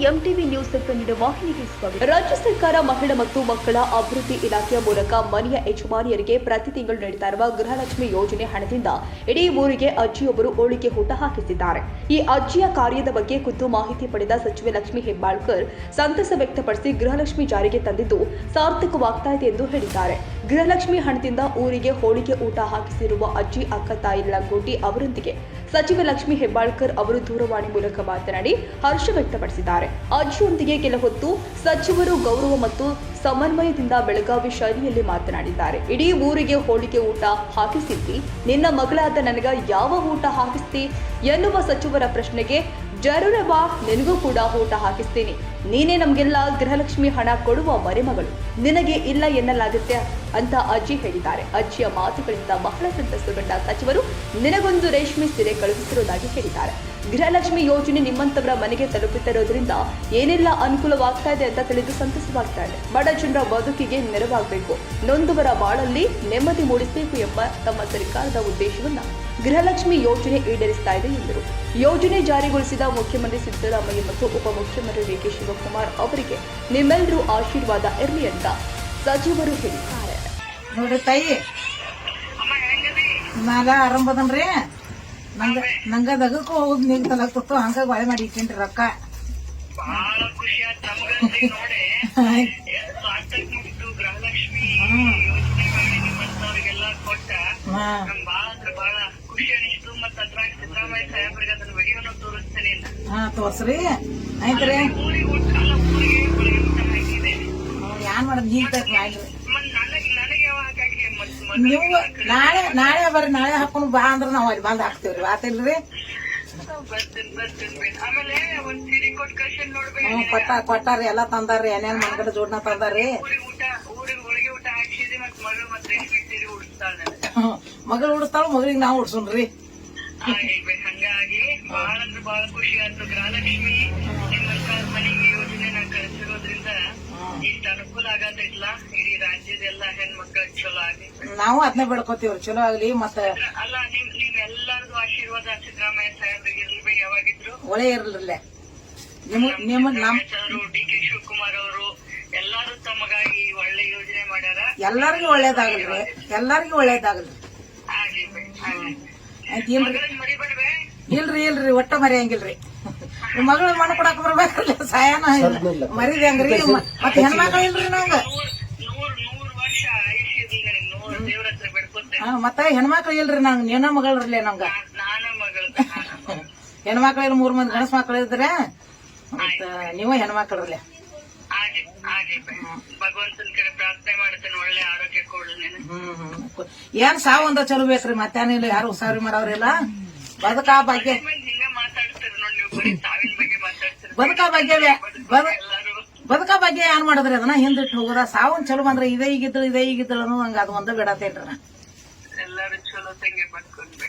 ಇಂದು ವಾಹಿನಿಗೆ ಸ್ವಾಗತ. ರಾಜ್ಯ ಸರ್ಕಾರ ಮಹಿಳಾ ಮತ್ತು ಮಕ್ಕಳ ಅಭಿವೃದ್ಧಿ ಇಲಾಖೆಯ ಮೂಲಕ ಮನೆಯ ಯಜಮಾನಿಯರಿಗೆ ಪ್ರತಿ ತಿಂಗಳು ನೀಡುತ್ತಾ ಇರುವ ಗೃಹಲಕ್ಷ್ಮಿ ಯೋಜನೆ ಹಣದಿಂದ ಇಡೀ ಊರಿಗೆ ಅಜ್ಜಿಯೊಬ್ಬರು ಹೋಳಿಗೆ ಊಟ ಹಾಕಿಸಿದ್ದಾರೆ. ಈ ಅಜ್ಜಿಯ ಕಾರ್ಯದ ಬಗ್ಗೆ ಖುದ್ದು ಮಾಹಿತಿ ಪಡೆದ ಸಚಿವೆ ಲಕ್ಷ್ಮಿ ಹೆಬ್ಬಾಳ್ಕರ್ ಸಂತಸ ವ್ಯಕ್ತಪಡಿಸಿ ಗೃಹಲಕ್ಷ್ಮಿ ಜಾರಿಗೆ ತಂದಿದ್ದು ಸಾರ್ಥಕವಾಗ್ತಾ ಇದೆ ಎಂದು ಹೇಳಿದ್ದಾರೆ. ಗೃಹಲಕ್ಷ್ಮಿ ಹಣದಿಂದ ಊರಿಗೆ ಹೋಳಿಗೆ ಊಟ ಹಾಕಿಸಿರುವ ಅಜ್ಜಿ, ಅಕ್ಕ, ತಾಯಿ ಲಂಗೋಟಿ ಅವರೊಂದಿಗೆ ಸಚಿವ ಲಕ್ಷ್ಮಿ ಹೆಬ್ಬಾಳ್ಕರ್ ಅವರು ದೂರವಾಣಿ ಮೂಲಕ ಮಾತನಾಡಿ ಹರ್ಷ ವ್ಯಕ್ತಪಡಿಸಿದ್ದಾರೆ. ಅಜ್ಜಿಯೊಂದಿಗೆ ಕೆಲ ಹೊತ್ತು ಸಚಿವರು ಗೌರವ ಮತ್ತು ಸಮನ್ವಯದಿಂದ ಬೆಳಗಾವಿ ಶೈಲಿಯಲ್ಲಿ ಮಾತನಾಡಿದ್ದಾರೆ. ಇಡೀ ಊರಿಗೆ ಹೋಳಿಗೆ ಊಟ ಹಾಕಿಸಿದ್ದಿ, ನಿನ್ನ ಮಗಳಾದ ನನಗ ಯಾವ ಊಟ ಹಾಕಿಸ್ತಿ ಎನ್ನುವ ಸಚಿವರ ಪ್ರಶ್ನೆಗೆ ಜರುರವಾ, ನಿನಗೂ ಕೂಡ ಊಟ ಹಾಕಿಸ್ತೀನಿ. ನೀನೇ ನಮಗೆಲ್ಲ ಗೃಹಲಕ್ಷ್ಮಿ ಹಣ ಕೊಡುವ ಮರೆಮಗಳು. ನಿನಗೆ ಇಲ್ಲ ಎನ್ನಲಾಗುತ್ತೆ ಅಂತ ಅಜ್ಜಿ ಹೇಳಿದ್ದಾರೆ. ಅಜ್ಜಿಯ ಮಾತುಗಳಿಂದ ಬಹಳ ಸಂತಸಗೊಂಡ ಸಚಿವರು ನಿನಗೊಂದು ರೇಷ್ಮೆ ಸೀರೆ ಕಳುಹಿಸಿರುವುದಾಗಿ ಹೇಳಿದ್ದಾರೆ. ಗೃಹಲಕ್ಷ್ಮಿ ಯೋಜನೆ ನಿಮ್ಮಂತವರ ಮನೆಗೆ ತಲುಪುತ್ತಿರೋದ್ರಿಂದ ಏನೆಲ್ಲ ಅನುಕೂಲವಾಗ್ತಾ ಇದೆ ಅಂತ ತಿಳಿದು ಸಂತಸವಾಗ್ತಾ ಇದೆ ಬಡ ಜನರ ಬದುಕಿಗೆ ನೆರವಾಗಬೇಕು. ನೊಂದವರ ಬಾಳಲ್ಲಿ ನೆಮ್ಮದಿ ಮೂಡಿಸಬೇಕು ಎಂಬ ತಮ್ಮ ಸರ್ಕಾರದ ಉದ್ದೇಶವನ್ನ. ಗೃಹಲಕ್ಷ್ಮಿ ಯೋಜನೆ ಈಡೇರಿಸ್ತಾ ಇದೆ ಎಂದರು. ಯೋಜನೆ ಜಾರಿಗೊಳಿಸಿದ ಮುಖ್ಯಮಂತ್ರಿ ಸಿದ್ದರಾಮಯ್ಯ ಮತ್ತು ಉಪಮುಖ್ಯಮಂತ್ರಿ ಡಿ ಕೆ ಶಿವಕುಮಾರ್ ಅವರಿಗೆ ನಿಮ್ಮೆಲ್ಲರೂ ಆಶೀರ್ವಾದ ಇರಲಿ ಅಂತ ಸಚಿವರು ಹೇಳಿದ್ದಾರೆ. ನೋಡಿ ತಾಯಿ. ನಾಗ ಆರಂಭದನ್ರಿ ನಂಗ ನಂಗ ದಗಕ್ಕೂ ಹೋಗುದ್ ಕೊಟ್ಟು ಹಂಗ ಬಾಳೆ ಮಾಡಿ ಇಟ್ಟೇನ್ರಿ ರೊಕ್ಕ. ಬಹಳ ಖುಷಿ ಆಯ್ತು ನಮಗಂತೂ ನೋಡಿ. ಸಾರ್ಥಕ್ ಮುಗಿತು ಗೃಹಲಕ್ಷ್ಮಿ ಯೋಜನೆ ಮಾಡಿ ನಿಮ್ಮಂತವ್ರಿಗೆಲ್ಲ ಕೊಟ್ಟ ಹಾ ನಮ್ ಬಹಳ ಅಂದ್ರೆ ಬಹಳ ಖುಷಿ ಅನಿಸ್ತು ಮತ್ತ ಅದ್ರಾಗ ಸಿದ್ದರಾಮಯ್ಯ ಸಾಹೇಬ್ರಿಗೆ ಅದನ್ನ ವಿಡಿಯೋನು ತೋರಿಸ್ತೇನೆ ಇನ್ನ. ಹಾ ತೋರ್ಸ್ರಿ. ಆಯ್ತ್ರಿ. ಏನ್ ಮಾಡೋದ್ ನೀವು ನಾಳೆ ನಾಳೆ ಬರ್ರಿ ನಾಳೆ ಹಾಕೊಂಡು ಬಾ ಅಂದ್ರ ನಾವ್ ಅಲ್ಲಿ ಬಂದ್ ಹಾಕ್ತೇವ್ರಿ. ಆತಿಲ್ರಿ? ಹ್ಮ್ ಕೊಟ್ಟ ಕೊಟ್ಟಾರಿ ಎಲ್ಲಾ ತಂದಾರ್ರಿ ಏನೇನ್ ಮನ್ಗಡೆ ಜೋಡ್ನ ತಂದಾರ್ರಿ. ಮಗಳು ಉಡಿಸ್ತಾಳ ಮಗಳಿಗೆ ನಾವ್ ಉಡ್ಸುನ್ರಿ ಆಗಿರ್ಬೇಕು ಹಂಗಾಗಿ ಬಹಳ ಅಂದ್ರೆ ಬಹಳ ಖುಷಿ ಆಯ್ತು. ಗೃಹಲಕ್ಷ್ಮಿ ನಿಮ್ಮಂತ ಮನೆಗೆ ಯೋಜನೆನ ಕಳಿಸಿರೋದ್ರಿಂದ ಇಷ್ಟ ಅನುಕೂಲ ಆಗತ್ತಿಲ್ಲ ಇಡೀ ರಾಜ್ಯದೆಲ್ಲ ಹೆಣ್ಮಕ್ಳ ಚಲೋ ಆಗಿ ನಾವು ಅದನ್ನ ಬೆಳ್ಕೊತೀವ್ರಿ. ಚಲೋ ಆಗ್ಲಿ ಮತ್ತ ಅಲ್ಲ ನಿಮ್ ನಿಮ್ ಎಲ್ಲಾರ್ದು ಆಶೀರ್ವಾದ ಸಿದ್ದರಾಮಯ್ಯ ಸಾಹೇಬ್ರಿಗೆ ಇರ್ಲಿ ಯಾವಾಗಿದ್ರು. ಒಳ್ಳೆ ಇರ್ಲಿಲ್ಲ ನಿಮ್ ನಿಮ್ ನಮ್ ಅವರು ಡಿ ಕೆ ಶಿವಕುಮಾರ್ ಅವರು ಎಲ್ಲಾರು ತಮಗಾಗಿ ಒಳ್ಳೆ ಯೋಜನೆ ಮಾಡ್ಯಾರ. ಎಲ್ಲಾರ್ಗು ಒಳ್ಳೇದಾಗಲ್ರಿ ಎಲ್ಲಾರ್ಗು ಒಳ್ಳೇದಾಗಲ್ರಿ. ಆಯ್ತ್ ಇಲ್ರಿ. ಇಲ್ರಿ ಇಲ್ರಿ ಒಟ್ಟ ಮರಿಯಂಗಿಲ್ರಿ. ಮಗಳು ಮಣ್ಣು ಕೊಡಕ್ ಬರ್ಬೇಕಲ್ಲ ಸಾಯನ ಮರಿದ ಹೆಂಗ್ರಿ ಮತ್ತೆ ಮತ್ ಹೆಣ್ಮಕ್ಳು ಇಲ್ರಿ ನಂಗ. ಮತ್ತ ಹೆಣ್ಮಕ್ಳು ಇಲ್ರಿ ನಂಗ ನೀನ ಮಗಳ್ರಲ್ಲೇ ಮಗಳು ಹೆಣ್ಮಕ್ಳು ಇಲ್ಲ ಮೂರ್ ಮಂದಿ ಗಣಸ್ ಮಕ್ಳು ಇದ್ರೆ ಮತ್ತ ನೀವ ಹೆಣ್ಮಕ್ಳು ಹಾಗೆ ಹಾಗೆ ಭಗವಂತನ ಕಡೆ ಪ್ರಾರ್ಥನೆ ಮಾಡ್ತೇನೆ ಒಳ್ಳೆ ಆರೋಗ್ಯ ಕೊಡು ನೀನು. ಹ್ಮ್ ಹ್ಮ್. ಏನ್ ಸಾವ್ ಒಂದ ಚಲೋ ಬೇಕ್ರಿ ಮತ್ತೇನಿಲ್ಲ ಯಾರು ಉಸಾರಿ ಮಾಡೋರಿಲ್ಲ ಬದುಕಾ ಬಗ್ಗೆ ಬದುಕ ಹಿಂಗ ಮಾತಾಡ್ತೀರಿ ನೋಡಿ ನೀವು ಬರೀ ಸಾವಿನ ಬಗ್ಗೆ ಮಾತಾಡ್ತೀರಿ ಬದುಕಾ ಬಗ್ಗೆ ಬದ ಬದುಕ ಬಗ್ಗೆ ಏನ್ ಮಾಡಿದ್ರಿ ಅದನ್ನ? ಹಿಂದಿಟ್ಟು ಹೋಗೋದ? ಸಾವನ್ ಚಲೋ ಬಂದ್ರೆ ಇದೇ ಈಗಿದ್ದಳು ಇದೇ ಈಗಿದ್ದಳು ಅನ್ನೋ ಹಂಗ ಅದು ಒಂದ ಬಿಡತೇನ್ರಿ ನಾ ಎಲ್ಲಾರು ಚಲೋ ತಂಗಿ ಬದುಕೊಂಡ್ರಿ